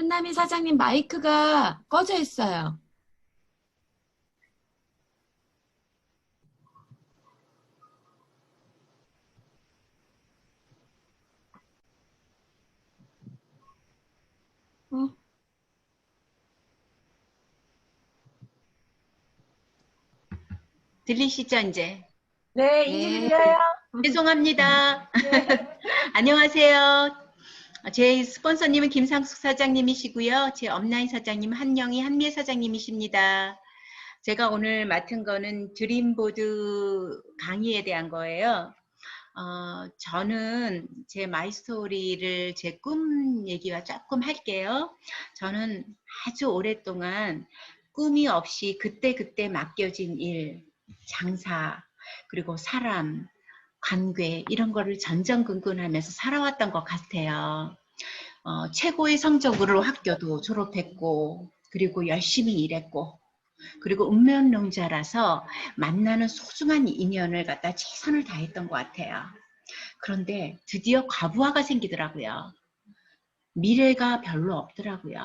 한남희 사장님 마이크가 꺼져 있어요. 어? 들리시죠, 이제? 네, 이제 네. 들려요. 죄송합니다. 안녕하세요. 제 스폰서님은 김상숙 사장님이시고요. 제 업라인 사장님 한영희 한미애 사장님이십니다. 제가 오늘 맡은 거는 드림보드 강의에 대한 거예요. 어, 저는 제 마이스토리를 제 꿈 얘기와 조금 할게요. 저는 아주 오랫동안 꿈이 없이 그때그때 맡겨진 일, 장사, 그리고 사람, 관계 이런 거를 전전긍긍하면서 살아왔던 것 같아요. 어, 최고의 성적으로 학교도 졸업했고 그리고 열심히 일했고 그리고 운명론자라서 만나는 소중한 인연을 갖다 최선을 다했던 것 같아요. 그런데 드디어 과부하가 생기더라고요. 미래가 별로 없더라고요.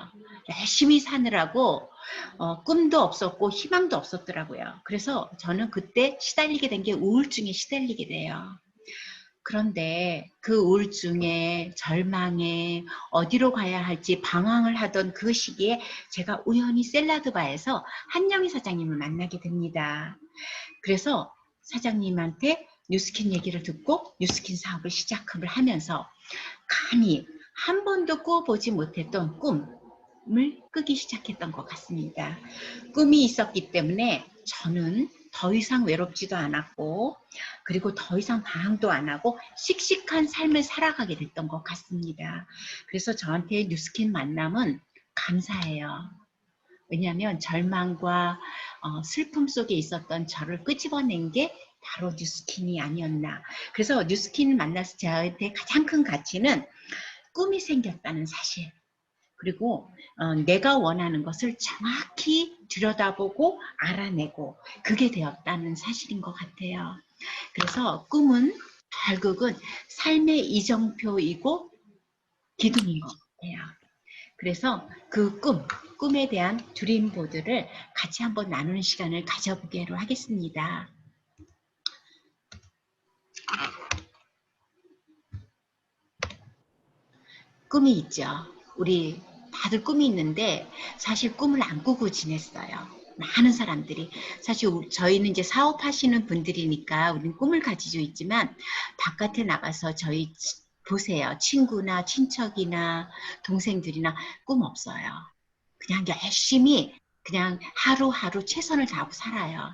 열심히 사느라고 어, 꿈도 없었고 희망도 없었더라고요. 그래서 저는 그때 시달리게 된 게 우울증에 시달리게 돼요. 그런데 그 우울증에 절망에 어디로 가야 할지 방황을 하던 그 시기에 제가 우연히 샐러드바에서 한영희 사장님을 만나게 됩니다. 그래서 사장님한테 뉴스킨 얘기를 듣고 뉴스킨 사업을 시작을 하면서 감히 한 번도 꾸어보지 못했던 꿈을 꾸기 시작했던 것 같습니다. 꿈이 있었기 때문에 저는 더 이상 외롭지도 않았고 그리고 더 이상 방황도 안 하고 씩씩한 삶을 살아가게 됐던 것 같습니다. 그래서 저한테 뉴스킨 만남은 감사해요. 왜냐하면 절망과 어, 슬픔 속에 있었던 저를 끄집어낸 게 바로 뉴스킨이 아니었나. 그래서 뉴스킨을 만나서 저한테 가장 큰 가치는 꿈이 생겼다는 사실. 그리고 어, 내가 원하는 것을 정확히 들여다보고 알아내고 그게 되었다는 사실인 것 같아요. 그래서 꿈은 결국은 삶의 이정표이고 기둥인 것 같아요. 그래서 그 꿈, 꿈에 대한 드림보드를 같이 한번 나누는 시간을 가져보기로 하겠습니다. 꿈이 있죠. 우리 다들 꿈이 있는데 사실 꿈을 안 꾸고 지냈어요. 많은 사람들이 사실 우- 저희는 이제 사업하시는 분들이니까 우리는 꿈을 가지고 있지만 바깥에 나가서 저희 치- 보세요. 친구나 친척이나 동생들이나 꿈 없어요. 그냥 열심히 그냥 하루하루 최선을 다하고 살아요.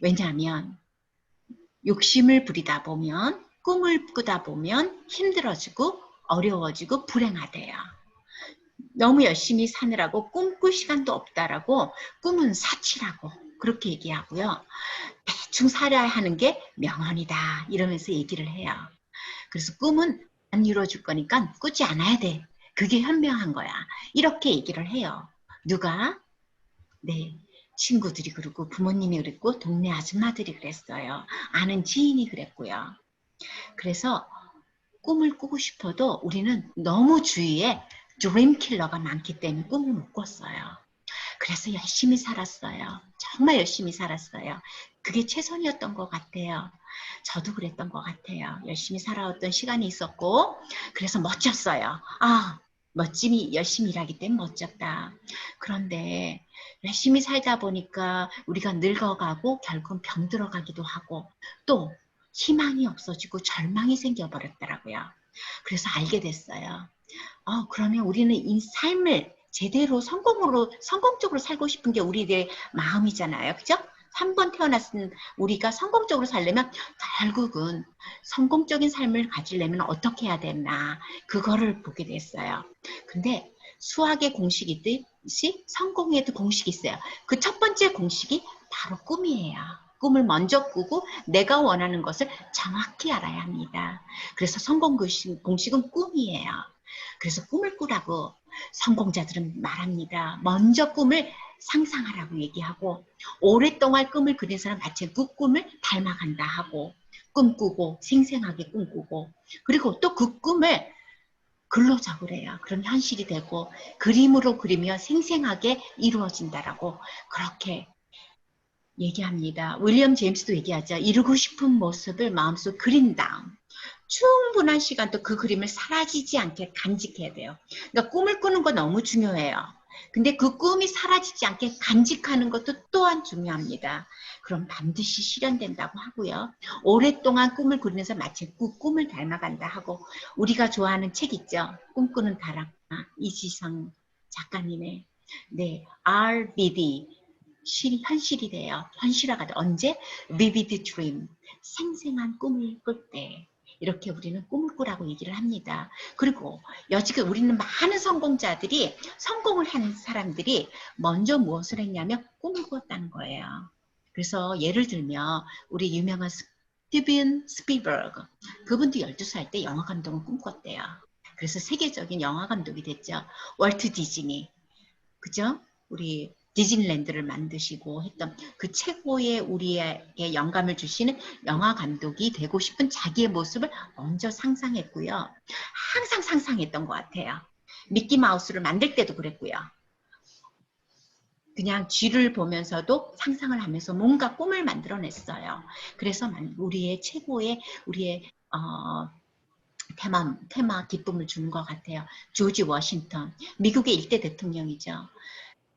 왜냐하면 욕심을 부리다 보면 꿈을 꾸다 보면 힘들어지고 어려워지고 불행하대요. 너무 열심히 사느라고 꿈꿀 시간도 없다라고 꿈은 사치라고 그렇게 얘기하고요. 대충 살아야 하는 게 명언이다 이러면서 얘기를 해요. 그래서 꿈은 안 이루어질 거니까 꾸지 않아야 돼. 그게 현명한 거야. 이렇게 얘기를 해요. 누가? 네. 친구들이 그러고 부모님이 그랬고 동네 아줌마들이 그랬어요. 아는 지인이 그랬고요. 그래서 꿈을 꾸고 싶어도 우리는 너무 주위에 드림 킬러가 많기 때문에 꿈을 못 꿨어요. 그래서 열심히 살았어요. 정말 열심히 살았어요. 그게 최선이었던 것 같아요. 저도 그랬던 것 같아요. 열심히 살아왔던 시간이 있었고, 그래서 멋졌어요. 아, 멋짐이 열심히 일하기 때문에 멋졌다. 그런데 열심히 살다 보니까 우리가 늙어가고 결국은 병 들어가기도 하고 또 희망이 없어지고 절망이 생겨버렸더라고요. 그래서 알게 됐어요. 어, 그러면 우리는 이 삶을 제대로 성공으로, 성공적으로 살고 싶은 게 우리의 마음이잖아요. 그죠? 한번 태어났은 우리가 성공적으로 살려면 결국은 성공적인 삶을 가지려면 어떻게 해야 되나 그거를 보게 됐어요. 근데 수학의 공식이 있듯이 성공에도 공식이 있어요. 그 첫 번째 공식이 바로 꿈이에요. 꿈을 먼저 꾸고 내가 원하는 것을 정확히 알아야 합니다. 그래서 성공 공식- 공식은 꿈이에요. 그래서 꿈을 꾸라고 성공자들은 말합니다. 먼저 꿈을 상상하라고 얘기하고 오랫동안 꿈을 그린 사람 마치 그 꿈을 닮아간다 하고 꿈꾸고 생생하게 꿈꾸고 그리고 또 그 꿈을 글로 적으래요. 그럼 현실이 되고 그림으로 그리며 생생하게 이루어진다라고 그렇게 얘기합니다. 윌리엄 제임스도 얘기하죠. 이루고 싶은 모습을 마음속 그린 다음 충분한 시간 또 그 그림을 사라지지 않게 간직해야 돼요. 그러니까 꿈을 꾸는 거 너무 중요해요. 근데 그 꿈이 사라지지 않게 간직하는 것도 또한 중요합니다. 그럼 반드시 실현된다고 하고요. 오랫동안 꿈을 꾸면서 마치 그 꿈을 닮아간다 하고 우리가 좋아하는 책 있죠. 꿈꾸는 다락방 이지성 작가님의 네 RBD 실, 현실이 돼요. 현실화가 돼. 언제? Vivid Dream 생생한 꿈을 꿀 때. 이렇게 우리는 꿈을 꾸라고 얘기를 합니다. 그리고 여지껏 우리는 많은 성공자들이 성공을 한 사람들이 먼저 무엇을 했냐면 꿈을 꾸었다는 거예요. 그래서 예를 들면 우리 유명한 스티븐 스필버그 그분도 12살 때 영화 감독을 꿈꿨대요. 그래서 세계적인 영화 감독이 됐죠. 월트 디즈니 그죠? 우리 디즈니랜드를 만드시고 했던 그 최고의 우리에게 영감을 주시는 영화 감독이 되고 싶은 자기의 모습을 먼저 상상했고요. 항상 상상했던 것 같아요. 미키 마우스를 만들 때도 그랬고요. 그냥 쥐를 보면서도 상상을 하면서 뭔가 꿈을 만들어냈어요. 그래서 우리의 최고의 우리의 어, 테마, 테마 기쁨을 주는 것 같아요. 조지 워싱턴, 미국의 일대 대통령이죠.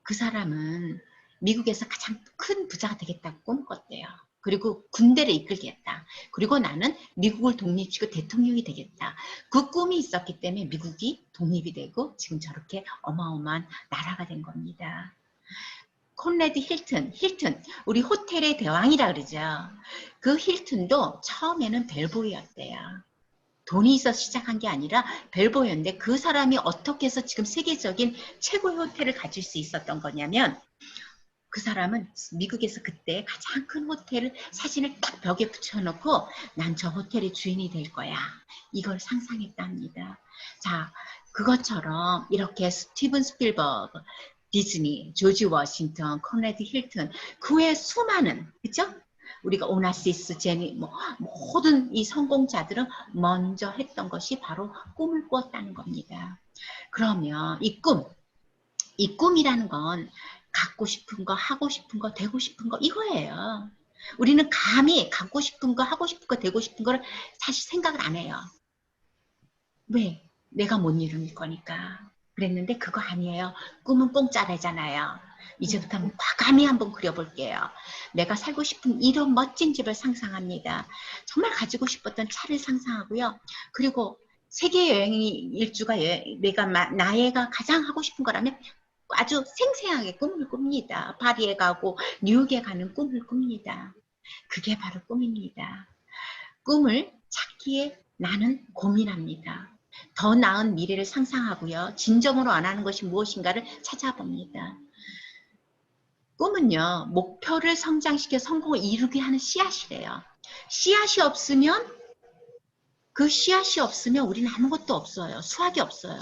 그 사람은 미국에서 가장 큰 부자가 되겠다고 꿈꿨대요. 그리고 군대를 이끌겠다. 그리고 나는 미국을 독립시키고 대통령이 되겠다. 그 꿈이 있었기 때문에 미국이 독립이 되고 지금 저렇게 어마어마한 나라가 된 겁니다. 콘레드 힐튼, 힐튼, 우리 호텔의 대왕이라 그러죠. 그 힐튼도 처음에는 벨보이였대요. 돈이 있어서 시작한 게 아니라 벨보이였는데 그 사람이 어떻게 해서 지금 세계적인 최고의 호텔을 가질 수 있었던 거냐면 그 사람은 미국에서 그때 가장 큰 호텔을 사진을 딱 벽에 붙여놓고 난 저 호텔의 주인이 될 거야. 이걸 상상했답니다. 자, 그것처럼 이렇게 스티븐 스필버그, 디즈니, 조지 워싱턴, 코네드 힐튼 그 외 수많은 그죠? 우리가 오나시스, 제니 뭐 모든 이 성공자들은 먼저 했던 것이 바로 꿈을 꾸었다는 겁니다. 그러면 이 꿈, 이 꿈이라는 건 갖고 싶은 거, 하고 싶은 거, 되고 싶은 거 이거예요. 우리는 감히 갖고 싶은 거, 하고 싶은 거, 되고 싶은 거를 사실 생각을 안 해요. 왜? 내가 못 이룰 거니까. 그랬는데 그거 아니에요. 꿈은 공짜래잖아요. 이제부터 한번 과감히 한번 그려볼게요. 내가 살고 싶은 이런 멋진 집을 상상합니다. 정말 가지고 싶었던 차를 상상하고요. 그리고 세계 여행이 일주가 여행, 내가 나애가 가장 하고 싶은 거라면 아주 생생하게 꿈을 꿉니다. 파리에 가고 뉴욕에 가는 꿈을 꿉니다. 그게 바로 꿈입니다. 꿈을 찾기에 나는 고민합니다. 더 나은 미래를 상상하고요. 진정으로 원하는 것이 무엇인가를 찾아봅니다. 꿈은요, 목표를 성장시켜 성공을 이루게 하는 씨앗이래요. 씨앗이 없으면, 그 씨앗이 없으면 우리는 아무것도 없어요. 수확이 없어요.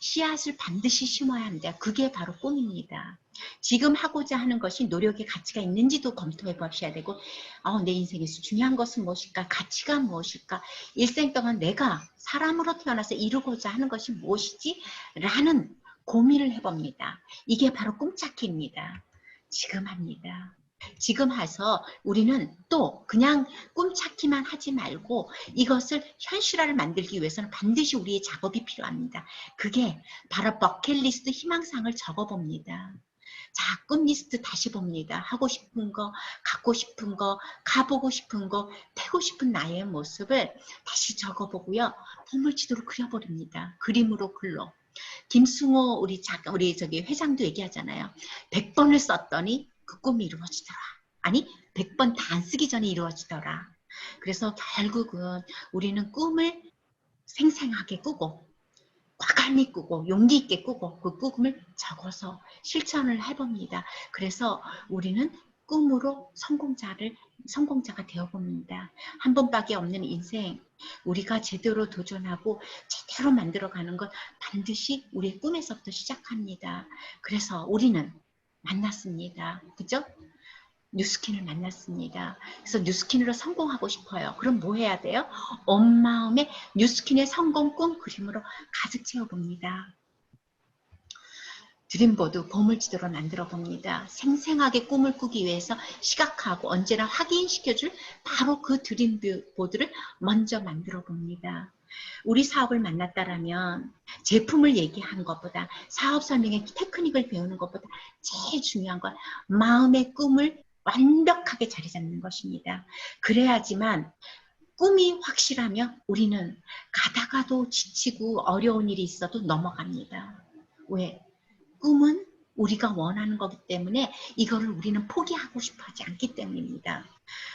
씨앗을 반드시 심어야 합니다. 그게 바로 꿈입니다. 지금 하고자 하는 것이 노력의 가치가 있는지도 검토해 보셔야 되고 어, 내 인생에서 중요한 것은 무엇일까? 가치가 무엇일까? 일생 동안 내가 사람으로 태어나서 이루고자 하는 것이 무엇이지? 라는 고민을 해봅니다. 이게 바로 꿈찾기입니다. 지금 합니다. 지금 해서 우리는 또 그냥 꿈찾기만 하지 말고 이것을 현실화를 만들기 위해서는 반드시 우리의 작업이 필요합니다. 그게 바로 버킷리스트 희망상을 적어봅니다. 자, 꿈 리스트 다시 봅니다. 하고 싶은 거, 갖고 싶은 거, 가보고 싶은 거, 되고 싶은 나의 모습을 다시 적어보고요. 보물지도로 그려버립니다. 그림으로 글로. 김승호 우리 작가, 우리 저기 회장도 얘기하잖아요. 100번을 썼더니 그 꿈이 이루어지더라. 아니, 100번 다 안 쓰기 전에 이루어지더라. 그래서 결국은 우리는 꿈을 생생하게 꾸고 과감히 꾸고 용기 있게 꾸고 그 꿈을 적어서 실천을 해봅니다. 그래서 우리는 꿈으로 성공자를 성공자가 되어봅니다. 한 번밖에 없는 인생 우리가 제대로 도전하고 제대로 만들어가는 것 반드시 우리의 꿈에서부터 시작합니다. 그래서 우리는 만났습니다. 그죠? 뉴스킨을 만났습니다. 그래서 뉴스킨으로 성공하고 싶어요. 그럼 뭐 해야 돼요? 온 마음에 뉴스킨의 성공 꿈 그림으로 가득 채워봅니다. 드림보드 보물지도로 만들어 봅니다. 생생하게 꿈을 꾸기 위해서 시각하고 언제나 확인시켜줄 바로 그 드림보드를 먼저 만들어 봅니다. 우리 사업을 만났다라면 제품을 얘기하는 것보다 사업 설명의 테크닉을 배우는 것보다 제일 중요한 건 마음의 꿈을 완벽하게 자리 잡는 것입니다. 그래야지만 꿈이 확실하면 우리는 가다가도 지치고 어려운 일이 있어도 넘어갑니다. 왜? 꿈은 우리가 원하는 거기 때문에 이거를 우리는 포기하고 싶어 하지 않기 때문입니다.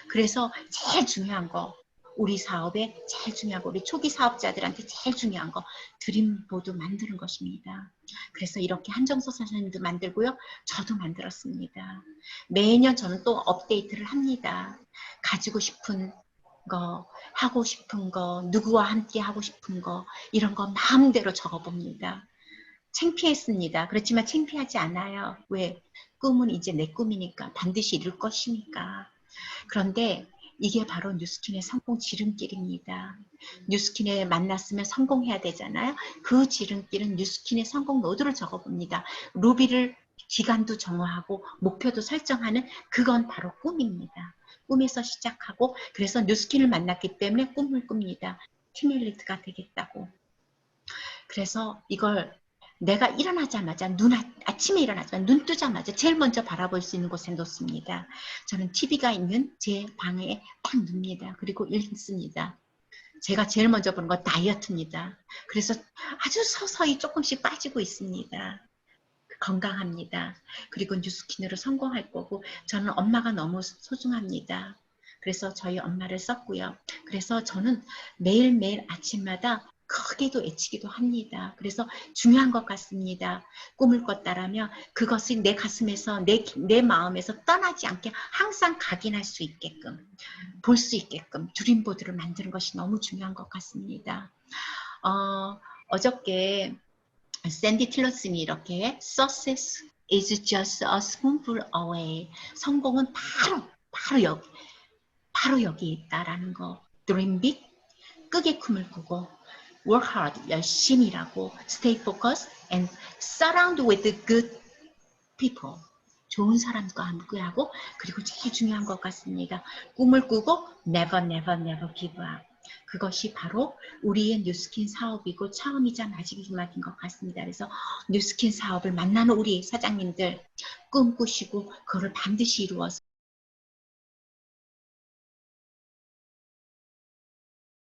그래서 제일 중요한 거, 우리 사업에 제일 중요한 거, 우리 초기 사업자들한테 제일 중요한 거, 드림보드 만드는 것입니다. 그래서 이렇게 한정서 선생님도 만들고요. 저도 만들었습니다. 매년 저는 또 업데이트를 합니다. 가지고 싶은 거, 하고 싶은 거, 누구와 함께 하고 싶은 거, 이런 거 마음대로 적어봅니다. 창피했습니다. 그렇지만 창피하지 않아요. 왜? 꿈은 이제 내 꿈이니까 반드시 이룰 것이니까. 그런데 이게 바로 뉴스킨의 성공 지름길입니다. 뉴스킨에 만났으면 성공해야 되잖아요. 그 지름길은 뉴스킨의 성공 노드를 적어봅니다. 루비를 기간도 정하고 목표도 설정하는 그건 바로 꿈입니다. 꿈에서 시작하고 그래서 뉴스킨을 만났기 때문에 꿈을 꿉니다. 팀 엘리트가 되겠다고. 그래서 이걸 내가 일어나자마자 눈 아, 아침에 일어나자마자 눈 뜨자마자 제일 먼저 바라볼 수 있는 곳에 놓습니다. 저는 TV가 있는 제 방에 딱 눕니다. 그리고 읽습니다. 제가 제일 먼저 보는 건 다이어트입니다. 그래서 아주 서서히 조금씩 빠지고 있습니다. 건강합니다. 그리고 뉴스킨으로 성공할 거고 저는 엄마가 너무 소중합니다. 그래서 저희 엄마를 썼고요. 그래서 저는 매일매일 아침마다 크게도 애치기도 합니다. 그래서 중요한 것 같습니다. 꿈을 꿨다라면 그것이 내 가슴에서 내, 내 마음에서 떠나지 않게 항상 각인할 수 있게끔 볼 수 있게끔 드림보드를 만드는 것이 너무 중요한 것 같습니다. 어, 어저께 샌디 틸러슨이 이렇게 Success is just a spoonful away 성공은 바로 바로 여기 바로 여기 있다라는 거 Dream big 끄게 꿈을 꾸고 work hard, 열심히 일하고, stay focused, and surround with good people. 좋은 사람과 함께하고, 그리고 제일 중요한 것 같습니다. 꿈을 꾸고, never, never, never give up. 그것이 바로 우리의 뉴스킨 사업이고 처음이자 마지막인 것 같습니다. 그래서 뉴스킨 사업을 만나는 우리 사장님들 꿈꾸시고 그거를 반드시 이루어서